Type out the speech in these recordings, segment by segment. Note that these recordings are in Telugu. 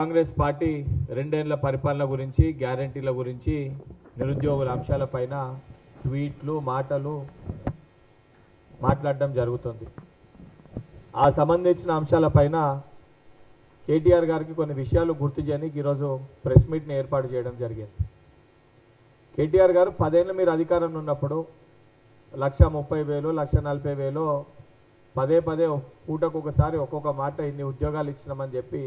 కాంగ్రెస్ పార్టీ రెండేళ్ళ పరిపాలన గురించి గ్యారంటీల గురించి నిరుద్యోగుల అంశాలపైన ట్వీట్లు మాటలు మాట్లాడడం జరుగుతుంది. ఆ సంబంధించిన అంశాలపైన కేటీఆర్ గారికి కొన్ని విషయాలు గుర్తు చేయడానికి ఈరోజు ప్రెస్ మీట్ని ఏర్పాటు చేయడం జరిగింది. కేటీఆర్ గారు పదేళ్ళు మీరు అధికారంలో ఉన్నప్పుడు లక్ష ముప్పై వేలు లక్ష నలభై వేలు పదే పదే పూటకు ఒకసారి ఒక్కొక్క మాట ఇన్ని ఉద్యోగాలు ఇచ్చినామని చెప్పి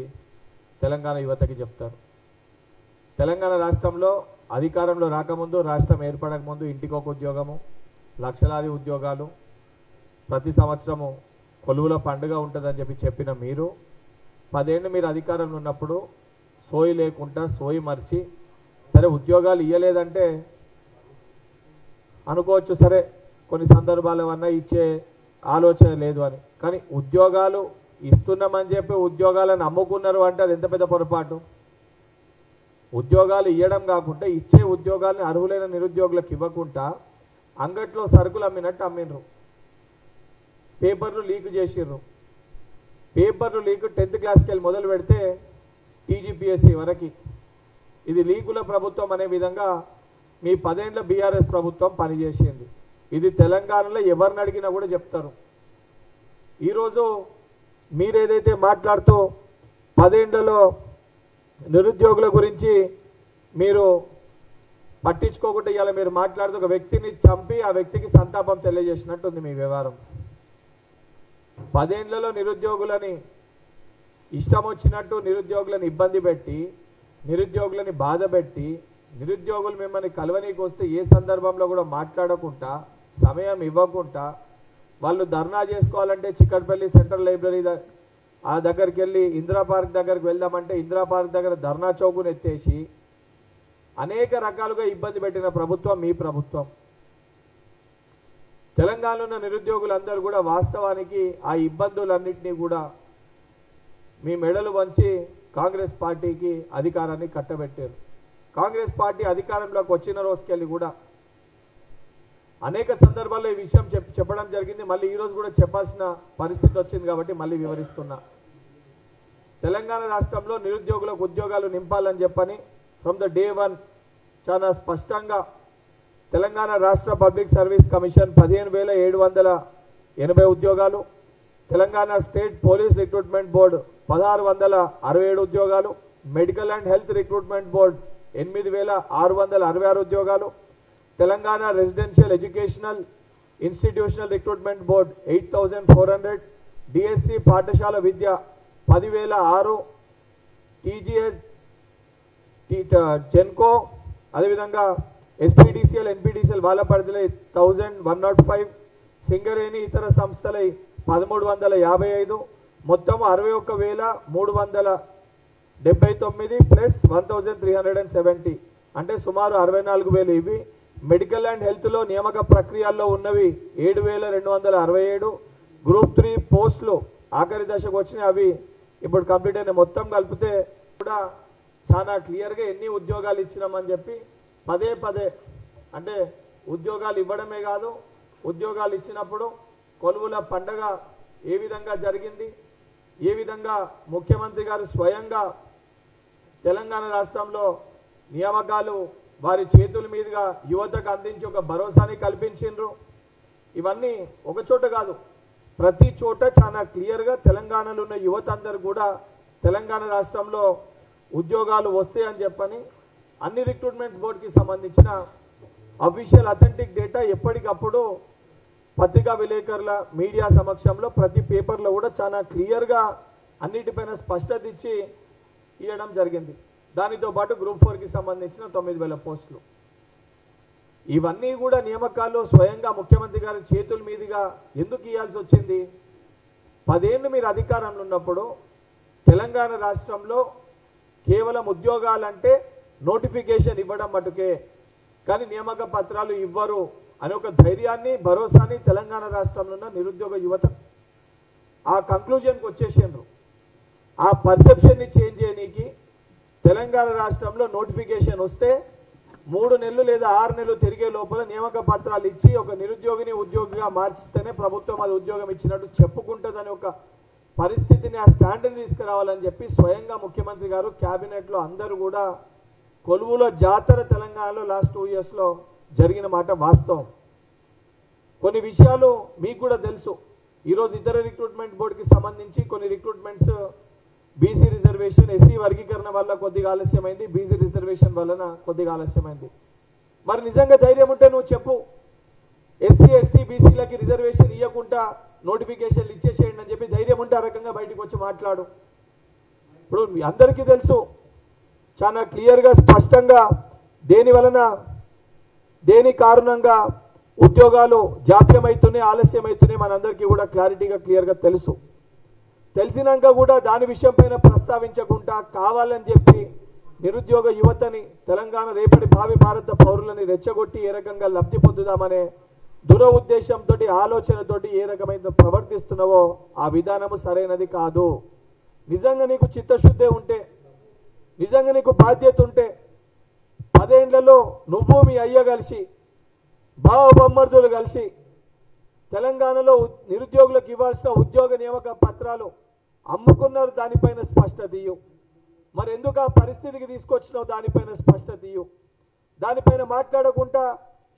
తెలంగాణ యువతకి చెప్తారు. తెలంగాణ రాష్ట్రంలో అధికారంలో రాకముందు రాష్ట్రం ఏర్పడక ముందు ఇంటికి ఒక ఉద్యోగము లక్షలాది ఉద్యోగాలు ప్రతి సంవత్సరము కొలువుల పండుగ ఉంటుందని చెప్పి చెప్పిన మీరు పదేళ్ళు మీరు అధికారంలో ఉన్నప్పుడు సోయి లేకుండా సోయి మర్చి సరే ఉద్యోగాలు ఇవ్వలేదంటే అనుకోవచ్చు సరే కొన్ని సందర్భాల వల్ల ఇచ్చే ఆలోచన లేదు అని. కానీ ఉద్యోగాలు ఇస్తున్నామని చెప్పి ఉద్యోగాలను అమ్ముకున్నారు అంటే అది ఎంత పెద్ద పొరపాటు? ఉద్యోగాలు ఇవ్వడం కాకుండా ఇచ్చే ఉద్యోగాలను అర్హులైన నిరుద్యోగులకు ఇవ్వకుండా అంగట్లో సరుకులు అమ్మినట్టు అమ్మిండ్రు. పేపర్లు లీక్ చేసిర్రు పేపర్లు లీక్ టెన్త్ క్లాస్కి వెళ్ళి మొదలు పెడితే టీజీపీఎస్సీ వరకు. ఇది లీకుల ప్రభుత్వం అనే విధంగా మీ పదేండ్ల బీఆర్ఎస్ ప్రభుత్వం పనిచేసింది. ఇది తెలంగాణలో ఎవరిని అడిగినా కూడా చెప్తారు. ఈరోజు మీరేదైతే మాట్లాడుతూ పదేండ్లలో నిరుద్యోగుల గురించి మీరు పట్టించుకోకుండా ఇవాళ మీరు మాట్లాడుతూ ఒక వ్యక్తిని చంపి ఆ వ్యక్తికి సంతాపం తెలియజేసినట్టుంది మీ వ్యవహారం. పదేండ్లలో నిరుద్యోగులని ఇష్టం వచ్చినట్టు నిరుద్యోగులను ఇబ్బంది పెట్టి నిరుద్యోగులని బాధ పెట్టి నిరుద్యోగులు మిమ్మల్ని కలవనీకి వస్తే ఏ సందర్భంలో కూడా మాట్లాడకుండా సమయం ఇవ్వకుండా వాళ్ళు ధర్నా చేసుకోవాలంటే చిక్కడపల్లి సెంట్రల్ లైబ్రరీ ఆ దగ్గరికి వెళ్ళి ఇందిరా పార్క్ దగ్గరికి వెళ్దామంటే ఇందిరా పార్క్ దగ్గర ధర్నా చౌకును ఎత్తేసి అనేక రకాలుగా ఇబ్బంది పెట్టిన ప్రభుత్వం మీ ప్రభుత్వం. తెలంగాణలో ఉన్న నిరుద్యోగులందరూ కూడా వాస్తవానికి ఆ ఇబ్బందులన్నింటినీ కూడా మీ మెడలు వంచి కాంగ్రెస్ పార్టీకి అధికారాన్ని కట్టబెట్టారు. కాంగ్రెస్ పార్టీ అధికారంలోకి వచ్చిన రోజుకెళ్ళి కూడా అనేక సందర్భాల్లో ఈ విషయం చెప్ చెప్పడం జరిగింది. మళ్ళీ ఈరోజు కూడా చెప్పాల్సిన పరిస్థితి వచ్చింది కాబట్టి మళ్ళీ వివరిస్తున్నా. తెలంగాణ రాష్ట్రంలో నిరుద్యోగులకు ఉద్యోగాలు నింపాలని చెప్పని ఫ్రమ్ ద డే వన్ చాలా స్పష్టంగా తెలంగాణ రాష్ట్ర పబ్లిక్ సర్వీస్ కమిషన్ పదిహేను వేల ఏడు వందల ఎనభై ఉద్యోగాలు Telangana state police recruitment board పదహారు వందల అరవై ఏడు ఉద్యోగాలు medical and health recruitment board ఎనిమిది వేల ఆరు వందల అరవై ఆరు ఉద్యోగాలు Telangana residential educational institutional recruitment board eight thousand four hundred DSC పాఠశాల విద్య పదివేల ఆరు టీజీఎస్ జెన్కో అదేవిధంగా ఎస్పీడీసీఎల్ ఎన్పీడీసీఎల్ వాళ్ళ పరిధిలో thousand one nought five Singareni ఇతర సంస్థలై పదమూడు వందల యాభై ఐదు మొత్తం అరవై ఒక్క వేల మూడు వందల డెబ్బై తొమ్మిది plus one thousand three hundred and seventy. అంటే సుమారు అరవై నాలుగు వేలు ఇవి. మెడికల్ అండ్ హెల్త్లో నియామక ప్రక్రియల్లో ఉన్నవి ఏడు వేల రెండు వందల అరవై ఏడు. గ్రూప్ త్రీ పోస్టులు ఆఖరి దశకు వచ్చినాయి అవి. ఇప్పుడు కంప్లీట్ అయిన మొత్తం కలిపితే కూడా చాలా క్లియర్గా ఎన్ని ఉద్యోగాలు ఇచ్చినామని చెప్పి పదే పదే అంటే ఉద్యోగాలు ఇవ్వడమే కాదు ఉద్యోగాలు ఇచ్చినప్పుడు కొలువుల పండగ ఏ విధంగా జరిగింది ఏ విధంగా ముఖ్యమంత్రి గారు స్వయంగా తెలంగాణ రాష్ట్రంలో నియామకాలు వారి చేతుల మీదుగా యువతకు అందించి ఒక భరోసాని కల్పించిండ్రు. ఇవన్నీ ఒక చోట కాదు ప్రతి చోట చాలా క్లియర్గా తెలంగాణలో ఉన్న యువత అందరు కూడా తెలంగాణ రాష్ట్రంలో ఉద్యోగాలు వస్తాయని చెప్పని అన్ని రిక్రూట్మెంట్స్ బోర్డుకి సంబంధించిన అఫీషియల్ అథెంటిక్ డేటా ఎప్పటికప్పుడు పత్రికా విలేకరుల మీడియా సమక్షంలో ప్రతి పేపర్లో కూడా చాలా క్లియర్గా అన్నిటిపైన స్పష్టత ఇచ్చి ఇవ్వడం జరిగింది. దానితో పాటు గ్రూప్ ఫోర్కి సంబంధించిన తొమ్మిది వేల పోస్టులు. ఇవన్నీ కూడా నియామకాల్లో స్వయంగా ముఖ్యమంత్రి గారి చేతుల మీదుగా ఎందుకు ఇవ్వాల్సి వచ్చింది? పదేళ్ళు మీరు అధికారంలో ఉన్నప్పుడు తెలంగాణ రాష్ట్రంలో కేవలం ఉద్యోగాలంటే నోటిఫికేషన్ ఇవ్వడం మటుకే. కానీ నియామక పత్రాలు ఇవ్వరు అనే ఒక ధైర్యాన్ని భరోసాని తెలంగాణ రాష్ట్రంలో ఉన్న నిరుద్యోగ యువత ఆ కంక్లూజన్కి వచ్చేసిండ్రు. ఆ పర్సెప్షన్ని చేంజ్ చేయడానికి తెలంగాణ రాష్ట్రంలో నోటిఫికేషన్ వస్తే మూడు నెలలు లేదా ఆరు నెలలు తిరిగే లోపల నియామక పత్రాలు ఇచ్చి ఒక నిరుద్యోగిని ఉద్యోగిగా మార్చితేనే ప్రభుత్వం అది ఉద్యోగం ఇచ్చినట్టు చెప్పుకుంటుందని ఒక పరిస్థితిని ఆ స్టాండర్డ్ తీసుకురావాలని చెప్పి స్వయంగా ముఖ్యమంత్రి గారు క్యాబినెట్లో అందరూ కూడా కొలువులో జాతర తెలంగాణలో లాస్ట్ టూ ఇయర్స్లో జరిగిన మాట వాస్తవం. కొన్ని విషయాలు మీకు కూడా తెలుసు. ఈరోజు ఇతర రిక్రూట్మెంట్ బోర్డుకి సంబంధించి కొన్ని రిక్రూట్మెంట్స్ బీసీ రిజర్వేషన్ ఎస్సీ వర్గీకరణ వల్ల కొద్దిగా ఆలస్యమైంది. బీసీ రిజర్వేషన్ వలన కొద్దిగా ఆలస్యమైంది. మరి నిజంగా ధైర్యం ఉంటే నువ్వు చెప్పు. ఎస్సీ ఎస్టీ బీసీలకి రిజర్వేషన్ ఇవ్వకుండా నోటిఫికేషన్లు ఇచ్చేసేయండి అని చెప్పి ధైర్యం ఉంటే ఆ రకంగా బయటకు వచ్చి మాట్లాడు. ఇప్పుడు మీ అందరికీ తెలుసు చాలా క్లియర్గా స్పష్టంగా దేని వలన దేని కారణంగా ఉద్యోగాలు జాప్యమవుతున్నాయి ఆలస్యమవుతున్నాయి మనందరికీ కూడా క్లారిటీగా క్లియర్గా తెలుసు. తెలిసినాక కూడా దాని విషయం ప్రస్తావించకుండా కావాలని చెప్పి నిరుద్యోగ యువతని తెలంగాణ రేపటి భావి భారత పౌరులని రెచ్చగొట్టి ఏ రకంగా లబ్ధి పొందుదామనే దుర ఉద్దేశంతో ఆలోచనతోటి ఏ రకమైన ప్రవర్తిస్తున్నావో ఆ విధానము సరైనది కాదు. నిజంగా నీకు చిత్తశుద్ధి ఉంటే నిజంగా నీకు బాధ్యత ఉంటే పదేండ్లలో నువ్వు మీ అయ్య కలిసి బావబొమ్మర్దులు కలిసి తెలంగాణలో నిరుద్యోగులకు ఇవ్వాల్సిన ఉద్యోగ నియామక పత్రాలు అమ్ముకున్నారు దానిపైన స్పష్టత ఇయ్యు మరి ఎందుకు ఆ పరిస్థితికి తీసుకొచ్చినావు దానిపైన స్పష్టత ఇయ్యు దానిపైన మాట్లాడకుండా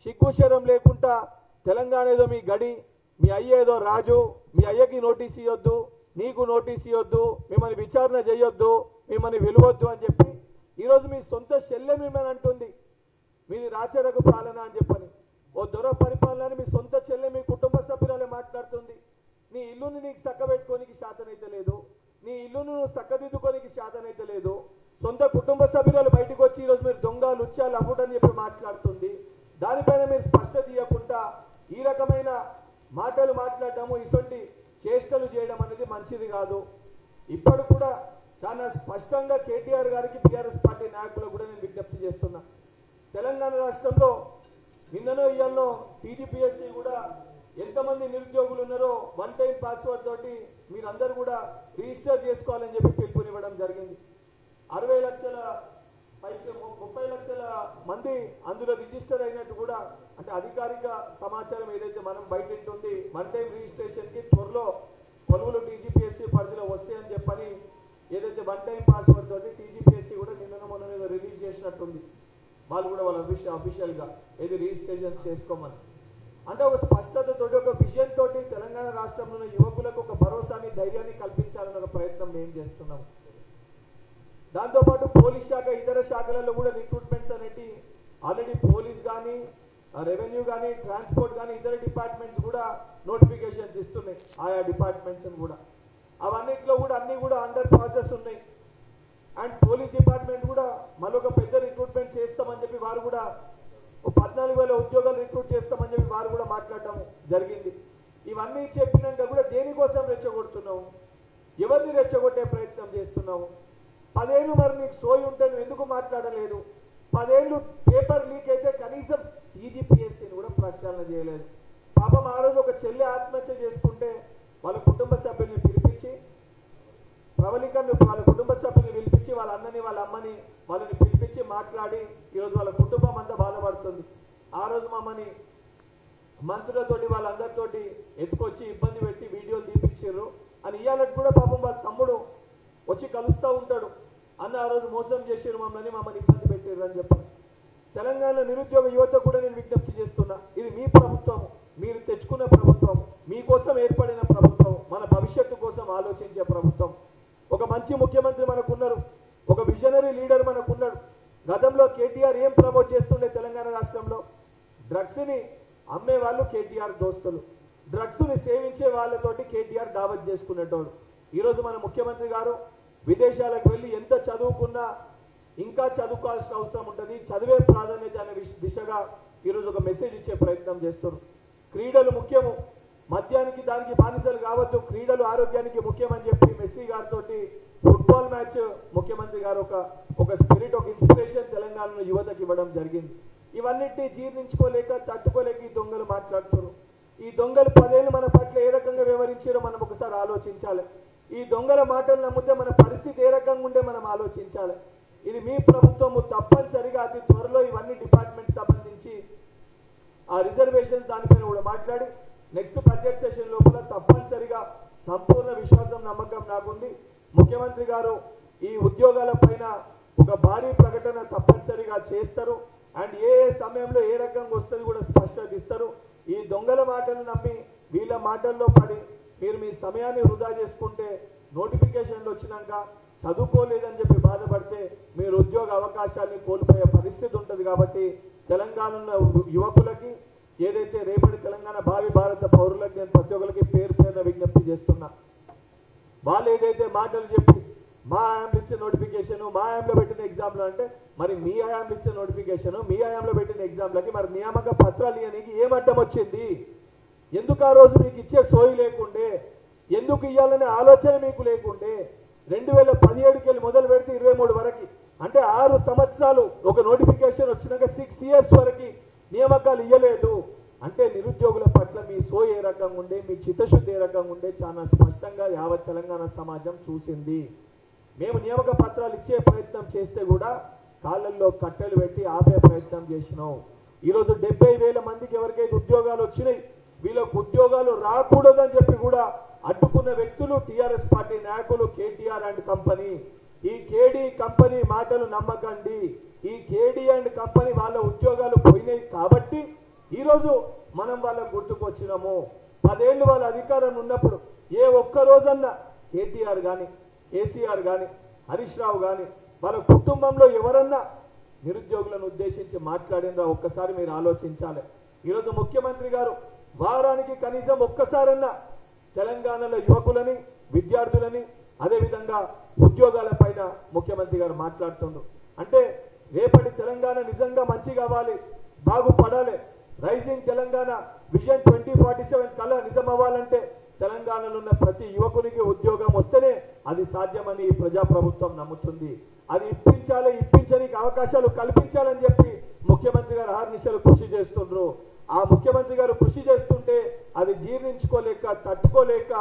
సిగ్గుశరం లేకుండా తెలంగాణ ఏదో మీ గడి మీ అయ్య ఏదో రాజు మీ అయ్యకి నోటీస్ ఇవ్వద్దు నీకు నోటీస్ ఇవ్వద్దు మిమ్మల్ని విచారణ చేయొద్దు మిమ్మల్ని విలువద్దు అని చెప్పి ఈరోజు మీ సొంత శల్యం మిమ్మల్ని అంటుంది. మీది రాచరకు పాలన అని చెప్పని. ఓ దొర పరిపాలన మీ సొంత చెల్లె మీ కుటుంబ సభ్యురాలే మాట్లాడుతుంది. నీ ఇల్లుని నీకు చక్కబెట్టుకోనికి శాతనైతే లేదు. నీ ఇల్లును నువ్వు చక్కదిద్దుకోనికి శాతనైతే లేదు. సొంత కుటుంబ సభ్యులు బయటకు వచ్చి ఈరోజు మీరు దొంగ లుచ్చాలు అవ్వడని చెప్పి మాట్లాడుతుంది. దానిపైన మీరు స్పష్టత ఇవ్వకుండా ఈ రకమైన మాటలు మాట్లాడటము ఇటువంటి చేష్టలు చేయడం అనేది మంచిది కాదు. ఇప్పుడు కూడా చాలా స్పష్టంగా కేటీఆర్ గారికి టీఆర్ఎస్ పార్టీ నాయకులు కూడా నేను విజ్ఞప్తి చేస్తున్నా. తెలంగాణ రాష్ట్రంలో నిన్ననో ఇయ్యాలనో టీజీపీఎస్సీ కూడా ఎంతమంది నిరుద్యోగులు ఉన్నారో వన్ టైం పాస్వర్డ్ తోటి మీరందరూ కూడా రిజిస్టర్ చేసుకోవాలని చెప్పి పిలుపునివ్వడం జరిగింది. అరవై లక్షల పైచ ముప్పై లక్షల మంది అందులో రిజిస్టర్ అయినట్టు కూడా అంటే అధికారిక సమాచారం ఏదైతే మనం బయట ఉంది వన్ టైం రిజిస్ట్రేషన్కి త్వరలో కొలువులు టీజీపీఎస్సీ పరిధిలో వస్తాయని చెప్పని ఏదైతే వన్ టైం పాస్వర్డ్ తోటి టీజీపీఎస్సీ కూడా నిన్న మొన్న రిలీజ్ చేసినట్టుంది. వాళ్ళు కూడా వాళ్ళ అఫీషియల్ అఫీషియల్గా ఏది రిజిస్ట్రేషన్ చేసుకోమని. అంటే ఒక స్పష్టతతోటి ఒక విజన్ తోటి తెలంగాణ రాష్ట్రంలో యువకులకు ఒక భరోసాని ధైర్యాన్ని కల్పించాలన్న ఒక ప్రయత్నం మేము చేస్తున్నాం. దాంతోపాటు పోలీస్ శాఖ ఇతర శాఖలలో కూడా రిక్రూట్మెంట్స్ అనేటి ఆల్రెడీ పోలీస్ కానీ రెవెన్యూ కానీ ట్రాన్స్పోర్ట్ కానీ ఇతర డిపార్ట్మెంట్స్ కూడా నోటిఫికేషన్స్ ఇస్తున్నాయి ఆయా డిపార్ట్మెంట్స్ కూడా. అవన్నిట్లో కూడా అన్ని కూడా అండర్ ప్రాసెస్ ఉన్నాయి. అండ్ పోలీస్ డిపార్ట్మెంట్ కూడా మరొక పెద్ద రిక్రూట్మెంట్ చేస్తామని చెప్పి వారు కూడా పద్నాలుగు వేల ఉద్యోగాలు రిక్రూట్ చేస్తామని చెప్పి వారు కూడా మాట్లాడటం జరిగింది. ఇవన్నీ చెప్పినాక కూడా దేనికోసం రెచ్చగొడుతున్నావు? ఎవరిని రెచ్చగొట్టే ప్రయత్నం చేస్తున్నావు? పదేళ్ళు మరి నీకు సోయి ఉంటే నువ్వు ఎందుకు మాట్లాడలేదు? పదేళ్ళు పేపర్ లీక్ అయితే కనీసం టీజీపీఎస్సీని కూడా ప్రక్షాళన చేయలేదు. పాపం ఆ రోజు ఒక చెల్లి ఆత్మహత్య చేసుకుంటే వాళ్ళ కుటుంబ సభ్యుల్ని పిలిపించి ప్రవళికను వాళ్ళ కుటుంబ సభ్యుల్ని పిలిపించి పిలిపించి వాళ్ళందరినీ వాళ్ళ అమ్మని వాళ్ళని పిలిపించి మాట్లాడి ఈరోజు వాళ్ళ కుటుంబం అంతా బాధపడుతుంది. ఆ రోజు మమ్మల్ని మంత్రులతోటి వాళ్ళందరితోటి ఎత్తుకొచ్చి ఇబ్బంది పెట్టి వీడియోలు తీపించారు అని ఇయ్యాలకి కూడా పాపం వాళ్ళ తమ్ముడు వచ్చి కలుస్తూ ఉంటాడు. అన్న ఆ రోజు మోసం చేసారు మమ్మల్ని మమ్మల్ని ఇబ్బంది పెట్టారు అని చెప్పి తెలంగాణ నిరుద్యోగ యువత కూడా నేను విజ్ఞప్తి చేస్తున్నా ఇది మీ ప్రభుత్వం మీరు తెచ్చుకున్న ప్రభుత్వం మీకోసం ఏర్పడిన ప్రభుత్వం మన భవిష్యత్తు కోసం ఆలోచించే ప్రభుత్వం. ఒక మంచి ముఖ్యమంత్రి మనకున్నారు. ఒక విజనరీ లీడర్ మనకున్నాడు. గతంలో కేటీఆర్ ఏం ప్రమోట్ చేస్తుండే తెలంగాణ రాష్ట్రంలో? డ్రగ్స్ని అమ్మే వాళ్ళు కేటీఆర్ దోస్తులు. డ్రగ్స్ని సేవించే వాళ్ళతోటి కేటీఆర్ దావత్ చేసుకునేటోడు. ఈరోజు మన ముఖ్యమంత్రి గారు విదేశాలకు వెళ్ళి ఎంత చదువుకున్నా ఇంకా చదువుకోవాల్సిన అవసరం ఉంటుంది. చదివే ప్రాధాన్యత అనే దిశగా ఈరోజు ఒక మెసేజ్ ఇచ్చే ప్రయత్నం చేస్తారు క్రీడలు ముఖ్యము. మద్యానికి దానికి బానిసలు కావద్దు. క్రీడలు ఆరోగ్యానికి ముఖ్యమని చెప్పి మెస్సీ గారితో ఫుట్బాల్ మ్యాచ్ ముఖ్యమంత్రి గారు ఒక ఒక స్పిరిట్ ఒక ఇన్స్పిరేషన్ తెలంగాణలో యువతకి ఇవ్వడం జరిగింది. ఇవన్నిటిని జీర్ణించుకోలేక తట్టుకోలేక ఈ దొంగలు మాట్లాడుతారు ఈ దొంగలు పదేళ్ళు మన పట్ల ఏ రకంగా వ్యవహరించారో మనం ఒకసారి ఆలోచించాలి. ఈ దొంగల మాటలు నమ్మితే మన పరిస్థితి ఏ రకంగా ఉండే మనం ఆలోచించాలి. ఇది మీ ప్రభుత్వము తప్పనిసరిగా అతి త్వరలో ఇవన్నీ డిపార్ట్మెంట్ సంబంధించి ఆ రిజర్వేషన్స్ దానిపైన కూడా మాట్లాడి నెక్స్ట్ బడ్జెట్ సెషన్ లోపల తప్పనిసరిగా సంపూర్ణ విశ్వాసం నమ్మకం నాకుంది. ముఖ్యమంత్రి గారు ఈ ఉద్యోగాల పైన ఒక భారీ ప్రకటన తప్పనిసరిగా చేస్తారు. అండ్ ఏ ఏ సమయంలో ఏ రకంగా వస్తుంది కూడా స్పష్టత ఇస్తారు. ఈ దొంగల మాటలు నమ్మి వీళ్ళ మాటల్లో పడి మీరు మీ సమయాన్ని వృధా చేసుకుంటే నోటిఫికేషన్లు వచ్చినాక చదువుకోలేదని చెప్పి బాధపడితే మీరు ఉద్యోగ అవకాశాన్ని కోల్పోయే పరిస్థితి ఉంటుంది కాబట్టి తెలంగాణలో యువకులకి ఏదైతే రేపటి తెలంగాణ భావి భారత పౌరులకి నేను ప్రతి ఒక్కరికి పేరు పేరున విజ్ఞప్తి చేస్తున్నా. వాళ్ళు ఏదైతే మాటలు చెప్పి మా హయాంలో ఇచ్చిన నోటిఫికేషన్ మా హయాంలో పెట్టిన ఎగ్జామ్లు అంటే మరి మీ హయాంలో ఇచ్చిన నోటిఫికేషన్ మీ హయాంలో పెట్టిన ఎగ్జామ్లకి మరి నియామక పత్రాలు ఇవ్వడానికి ఏం అడ్డం వచ్చింది? ఎందుకు ఆ రోజు మీకు ఇచ్చే సోయి లేకుండే? ఎందుకు ఇవ్వాలనే ఆలోచన మీకు లేకుండే? రెండు వేల పదిహేడుకి వెళ్ళి మొదలు పెడితే ఇరవై మూడు వరకు. అంటే ఆరు సంవత్సరాలు ఒక నోటిఫికేషన్ వచ్చినాక సిక్స్ ఇయర్స్ వరకు నియామకాలు ఇవ్వలేదు అంటే నిరుద్యోగుల పట్ల మీ సో ఏ రకంగా ఉండే మీ చిత్తశుద్ధి ఏ రకంగా ఉండే చాలా స్పష్టంగా యావత్ తెలంగాణ సమాజం చూసింది. మేము నియామక పత్రాలు ఇచ్చే ప్రయత్నం చేస్తే కూడా కాళ్ళల్లో కట్టెలు పెట్టి ఆపే ప్రయత్నం చేసినాం. ఈరోజు డెబ్బై వేల మందికి ఎవరికైతే ఉద్యోగాలు వచ్చినాయి వీళ్ళకు ఉద్యోగాలు రాకూడదని చెప్పి కూడా అడ్డుకున్న వ్యక్తులు టిఆర్ఎస్ పార్టీ నాయకులు కేటీఆర్ అండ్ కంపెనీ. ఈ కేడీ కంపెనీ మాటలు నమ్మకండి. ఈ కేడీ అండ్ కంపెనీ వాళ్ళ ఉద్యోగాలు పోయినాయి కాబట్టి ఈరోజు మనం వాళ్ళకు గుర్తుకొచ్చినాము పదేళ్ళు వాళ్ళ అధికారం ఉన్నప్పుడు ఏ ఒక్క రోజన్నా కేటీఆర్ కానీ కేసీఆర్ కానీ హరీష్ రావు కానీ వాళ్ళ కుటుంబంలో ఎవరన్నా నిరుద్యోగులను ఉద్దేశించి మాట్లాడిందా? ఒక్కసారి మీరు ఆలోచించాలి. ఈరోజు ముఖ్యమంత్రి గారు వారానికి కనీసం ఒక్కసారన్నా తెలంగాణలో యువకులని విద్యార్థులని అదేవిధంగా ఉద్యోగాల పైన ముఖ్యమంత్రి గారు మాట్లాడుతుండ్రు. అంటే రేపటి తెలంగాణ నిజంగా మంచి కావాలి బాగుపడాలి rising Telangana vision twenty forty seven కళ నిజం అవ్వాలంటే తెలంగాణలో ఉన్న ప్రతి యువకునికి ఉద్యోగం వస్తేనే అది సాధ్యమని ఈ ప్రజాప్రభుత్వం నమ్ముతుంది. అది ఇప్పించాలి ఇప్పించడానికి అవకాశాలు కల్పించాలని చెప్పి ముఖ్యమంత్రి గారు ఆర్నిశలు కృషి చేస్తుండ్రు. ఆ ముఖ్యమంత్రి గారు కృషి చేస్తుంటే అది జీర్ణించుకోలేక తట్టుకోలేక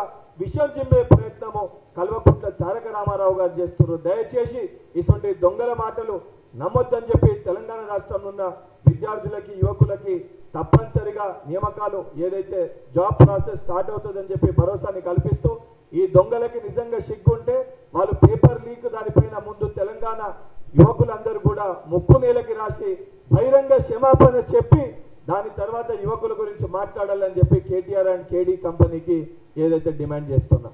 విషయం చిమ్మే ప్రయత్నము కల్వకుంట్ల తారక రామారావు గారు చేస్తున్నారు దయచేసి ఇటువంటి దొంగల మాటలు నమ్మొద్దని చెప్పి తెలంగాణ రాష్ట్రంలో ఉన్న విద్యార్థులకి యువకులకి తప్పనిసరిగా నియామకాలు ఏదైతే జాబ్ ప్రాసెస్ స్టార్ట్ అవుతుందని చెప్పి భరోసాని కల్పిస్తూ ఈ దొంగలకి నిజంగా సిగ్గుంటే వాళ్ళు పేపర్ లీక్ దానిపైన ముందు తెలంగాణ యువకులందరూ కూడా ముక్కు నేలకి రాసి బహిరంగ క్షమాపణ చెప్పి దాని తర్వాత యువకుల గురించి మాట్లాడాలని చెప్పి కేటీఆర్ అండ్ కేడీ కంపెనీకి ఏదైతే డిమాండ్ చేస్తున్నాం.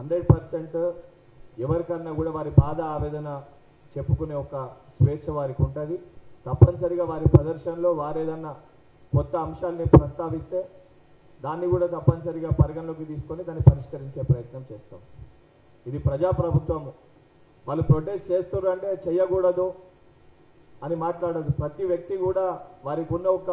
హండ్రెడ్ పర్సెంట్ ఎవరికన్నా కూడా వారి బాధ ఆవేదన చెప్పుకునే ఒక స్వేచ్ఛ వారికి ఉంటుంది. తప్పనిసరిగా వారి ప్రదర్శనలో వారేదన్నా కొత్త అంశాలని ప్రస్తావిస్తే దాన్ని కూడా తప్పనిసరిగా పరిగణలోకి తీసుకొని దాన్ని పరిష్కరించే ప్రయత్నం చేస్తాం. ఇది ప్రజాప్రభుత్వము వాళ్ళు ప్రొటెస్ట్ చేస్తారు అంటే చెయ్యకూడదు అని మాట్లాడదు. ప్రతి వ్యక్తి కూడా వారికి ఉన్న ఒక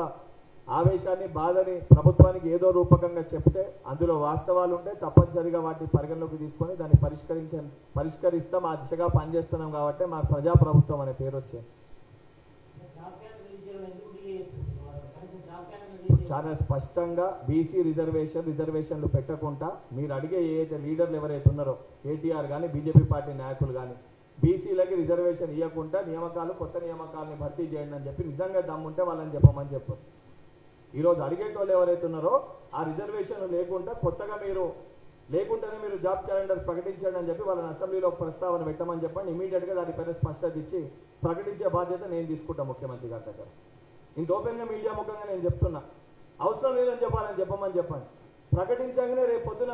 ఆవేశాన్ని బాధని ప్రభుత్వానికి ఏదో రూపకంగా చెప్తే అందులో వాస్తవాలు ఉంటే తప్పనిసరిగా వాటిని పరిగణలోకి తీసుకొని దాన్ని పరిష్కరించ పరిష్కరిస్తాం. ఆ దిశగా పనిచేస్తున్నాం కాబట్టి మా ప్రజాప్రభుత్వం అనే పేరు వచ్చింది. చాలా స్పష్టంగా బీసీ రిజర్వేషన్ రిజర్వేషన్లు పెట్టకుండా మీరు అడిగే ఏదైతే లీడర్లు ఎవరైతే ఉన్నారో కేటీఆర్ కానీ బీజేపీ పార్టీ నాయకులు కానీ బీసీలకి రిజర్వేషన్ ఇవ్వకుండా నియామకాలు కొత్త నియామకాలని భర్తీ చేయండి అని చెప్పి నిజంగా దమ్ముంటే వాళ్ళని చెప్పమని చెప్పారు. ఈరోజు అడిగేటోళ్ళు ఎవరైతే ఉన్నారో ఆ రిజర్వేషన్ లేకుండా కొత్తగా మీరు లేకుండానే మీరు జాబ్ క్యాలెండర్ ప్రకటించండి అని చెప్పి వాళ్ళని అసెంబ్లీలో ప్రస్తావన పెట్టమని చెప్పండి. ఇమీడియట్గా దానిపైన స్పష్టత ఇచ్చి ప్రకటించే బాధ్యత నేను తీసుకుంటాను ముఖ్యమంత్రి గారి దగ్గర. ఇంత ఓపెన్గా మీడియా ముఖంగా నేను చెప్తున్నా. అవసరం లేదని చెప్పాలని చెప్పమని చెప్పండి. ప్రకటించగానే రేపు పొద్దున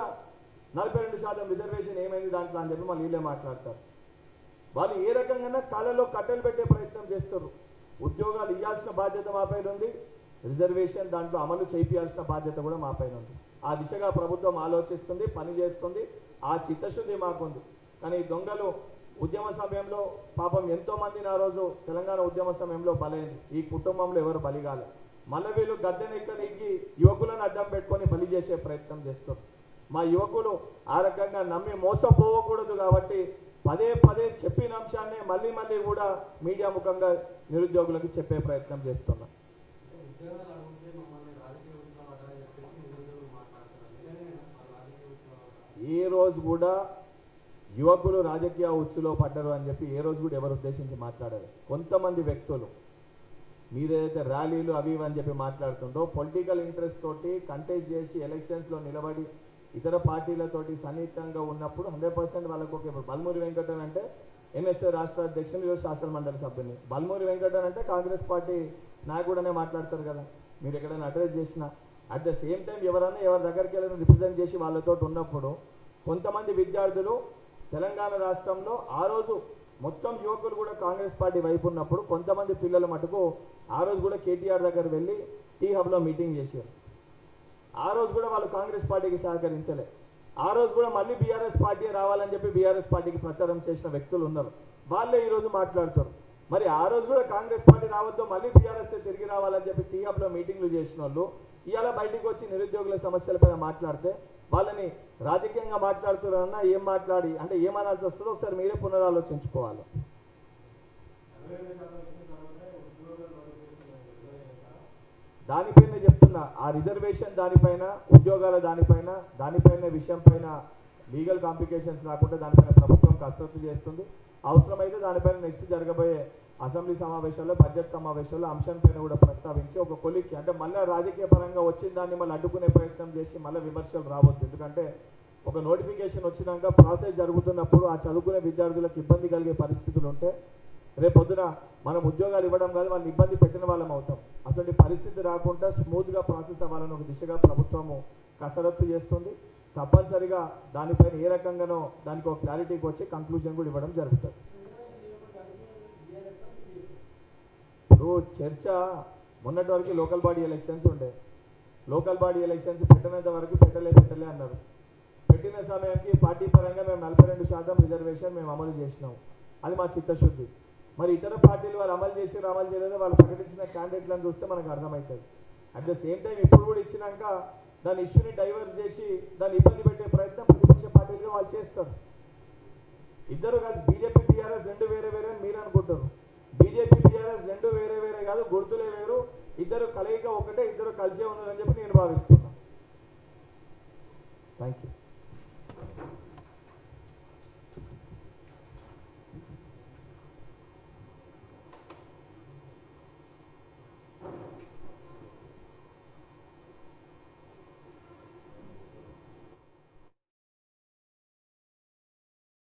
నలభై రెండు శాతం రిజర్వేషన్ ఏమైంది దాంట్లో అని చెప్పి మళ్ళీ వీళ్ళే మాట్లాడతారు. వాళ్ళు ఏ రకంగా కళలో కట్టెలు పెట్టే ప్రయత్నం చేస్తారు ఉద్యోగాలు ఇవ్వాల్సిన బాధ్యత మా పేరు ఉంది. రిజర్వేషన్ దాంట్లో అమలు చేయించాల్సిన బాధ్యత కూడా మా పైన ఉంది. ఆ దిశగా ప్రభుత్వం ఆలోచిస్తుంది పని చేస్తుంది ఆ చిత్తశుద్ధి మాకుంది. కానీ దొంగలు ఉద్యమ సమయంలో పాపం ఎంతో మందిని ఆ రోజు తెలంగాణ ఉద్యమ సమయంలో బలైంది. ఈ కుటుంబంలో ఎవరు బలిగాలి మళ్ళీ వీళ్ళు గద్దెనెక్కనికి యువకులను అడ్డం పెట్టుకొని బలి చేసే ప్రయత్నం చేస్తారు మా యువకులు ఆ రకంగా నమ్మి మోసపోవకూడదు కాబట్టి పదే పదే చెప్పిన అంశాన్ని మళ్ళీ మళ్ళీ కూడా మీడియా ముఖంగా నిరుద్యోగులకు చెప్పే ప్రయత్నం చేస్తున్నాం ఉద్యోగాలు అడిగితే మమ్మల్ని రాజకీయ ఉద్యోగాలు అని చెప్పేసి నిరుద్యోగులు మాట్లాడుతున్నారు నిజంగానే ఆ రాజకీయ ఉద్యోగాలు ఏ రోజు కూడా యువకులు రాజకీయ ఉచ్చులో పడ్డరు అని చెప్పి ఏ రోజు కూడా ఎవరు ఉద్దేశించి మాట్లాడారు. కొంతమంది వ్యక్తులు మీరేదైతే ర్యాలీలు అవి అని చెప్పి మాట్లాడుతుందో పొలిటికల్ ఇంట్రెస్ట్ తోటి కంటెస్ట్ చేసి ఎలక్షన్స్లో నిలబడి ఇతర పార్టీలతోటి సన్నిహితంగా ఉన్నప్పుడు హండ్రెడ్ పర్సెంట్ వాళ్ళకు ఒక ఇప్పుడు బల్మూరి వెంకటన్ అంటే ఎంఎస్ఏ రాష్ట్ర అధ్యక్షులు ఈరోజు శాసనమండలి సభ్యుని. బల్మూరి వెంకటన్ అంటే కాంగ్రెస్ పార్టీ నాయకుడనే మాట్లాడతారు కదా. మీరు ఎక్కడైనా అడ్రస్ చేసినా. అట్ ద సేమ్ టైం ఎవరైనా ఎవరి దగ్గరికి వెళ్ళిన రిప్రజెంట్ చేసి వాళ్ళతో ఉన్నప్పుడు కొంతమంది విద్యార్థులు తెలంగాణ రాష్ట్రంలో ఆ రోజు మొత్తం యువకులు కూడా కాంగ్రెస్ పార్టీ వైపు ఉన్నప్పుడు కొంతమంది పిల్లల మటుకు ఆ రోజు కూడా కేటీఆర్ దగ్గర వెళ్ళి టీ హబ్లో మీటింగ్ చేశారు. ఆ రోజు కూడా వాళ్ళు కాంగ్రెస్ పార్టీకి సహకరించలే. ఆ రోజు కూడా మళ్ళీ బీఆర్ఎస్ పార్టీ రావాలని చెప్పి బీఆర్ఎస్ పార్టీకి ప్రచారం చేసిన వ్యక్తులు ఉన్నారు. వాళ్ళే ఈ రోజు మాట్లాడుతారు. మరి ఆ రోజు కూడా కాంగ్రెస్ పార్టీ రావద్దు మళ్ళీ బీఆర్ఎస్ తిరిగి రావాలని చెప్పి టీ హబ్లో మీటింగ్లు చేసిన వాళ్ళు ఇవాళ బయటికి వచ్చి నిరుద్యోగుల సమస్యలపైన మాట్లాడితే వాళ్ళని రాజకీయంగా మాట్లాడుతున్నారన్నా ఏం మాట్లాడి అంటే ఏమనాల్సి వస్తుందో ఒకసారి మీరే పునరాలోచించుకోవాలి. దానిపైన చెప్తున్నా ఆ రిజర్వేషన్ దానిపైన ఉద్యోగాల దానిపైన దానిపైన విషయం పైన లీగల్ కాంప్లికేషన్స్ రాకుండా దానిపైన ప్రభుత్వం కసరత్తు చేస్తుంది. అవసరమైతే దానిపైన నెక్స్ట్ జరగబోయే అసెంబ్లీ సమావేశాల్లో బడ్జెట్ సమావేశాల్లో అంశంపైన కూడా ప్రస్తావించి ఒక కొలిక్కి అంటే మళ్ళీ రాజకీయ పరంగా వచ్చిన దాన్ని మళ్ళీ అడ్డుకునే ప్రయత్నం చేసి మళ్ళీ విమర్శలు రావద్దు. ఎందుకంటే ఒక నోటిఫికేషన్ వచ్చినాక ప్రాసెస్ జరుగుతున్నప్పుడు ఆ చదువుకునే విద్యార్థులకు ఇబ్బంది కలిగే పరిస్థితులు ఉంటే రేపొద్దున మనం ఉద్యోగాలు ఇవ్వడం కాదు వాళ్ళని ఇబ్బంది పెట్టిన వాళ్ళం అవుతాం. అసలు పరిస్థితి రాకుండా స్మూత్గా ప్రాసెస్ అవ్వాలని ఒక దిశగా ప్రభుత్వము కసరత్తు చేస్తుంది. తప్పనిసరిగా దానిపైన ఏ రకంగానో దానికి ఒక క్లారిటీకి వచ్చి కంక్లూజన్ కూడా ఇవ్వడం జరుగుతుంది. ఇప్పుడు చర్చ మొన్నటి వరకు లోకల్ బాడీ ఎలక్షన్స్ ఉండే. లోకల్ బాడీ ఎలక్షన్స్ పెట్టినంత వరకు పెట్టలే పెట్టలే అన్నారు. పెట్టిన సమయానికి పార్టీ పరంగా మేము నలభై రెండు శాతం రిజర్వేషన్ మేము అమలు చేసినాం. అది మా చిత్తశుద్ధి. మరి ఇతర పార్టీలు వాళ్ళు అమలు చేసి అమలు చేయలేదు వాళ్ళు ప్రకటించిన క్యాండిడేట్లను చూస్తే మనకు అర్థమవుతుంది. అట్ ద సేమ్ టైం ఇప్పుడు కూడా ఇచ్చినాక దాని ఇష్యూని డైవర్ట్ చేసి దాన్ని ఇబ్బంది పెట్టే ప్రయత్నం